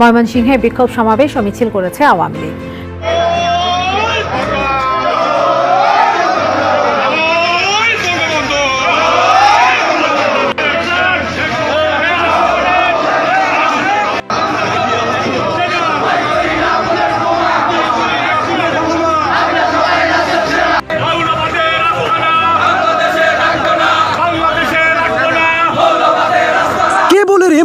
ময়মনসিংহে বিক্ষোভ সমাবেশ ও মিছিল করেছে আওয়ামী লীগ।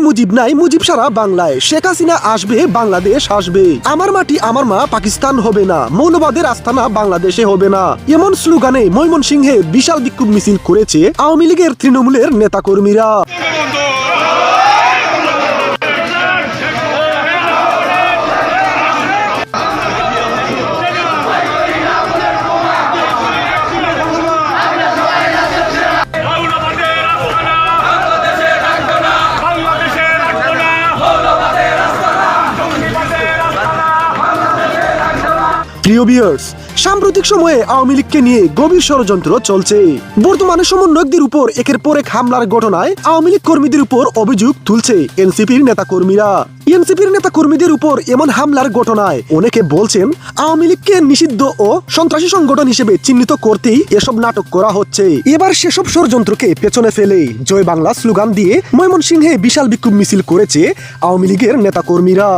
মুজিব নাই, মুজিব সারা বাংলায়। শেখ হাসিনা আসবে, বাংলাদেশ আসবে। আমার মাটি, আমার মা, পাকিস্তান হবে না। মৌলবাদের আস্থানা বাংলাদেশে হবে না। এমন স্লোগানে ময়মনসিংহে বিশাল বিক্ষোভ মিছিল করেছে আওয়ামী লীগের তৃণমূলের নেতাকর্মীরা। প্রিয় বিয়ার্স সাম্প্রতিক সময়ে আওয়ামী লীগকে নিয়ে গভীর ষড়যন্ত্র চলছে। বর্তমানে সমন্বয়কদের উপর একের পর এক হামলার ঘটনায় আওয়ামী লীগ কর্মীদের উপর অভিযোগ তুলছে এনসিপির নেতা কর্মীরা এনসিপির নেতা কর্মীদের উপর এমন হামলার ঘটনায় অনেকে বলছেন, আওয়ামী লীগকে নিষিদ্ধ ও সন্ত্রাসী সংগঠন হিসেবে চিহ্নিত করতেই এসব নাটক করা হচ্ছে। এবার সেসব ষড়যন্ত্রকে পেছনে ফেলে জয় বাংলা স্লোগান দিয়ে ময়মনসিংহে বিশাল বিক্ষোভ মিছিল করেছে আওয়ামী লীগের নেতা কর্মীরা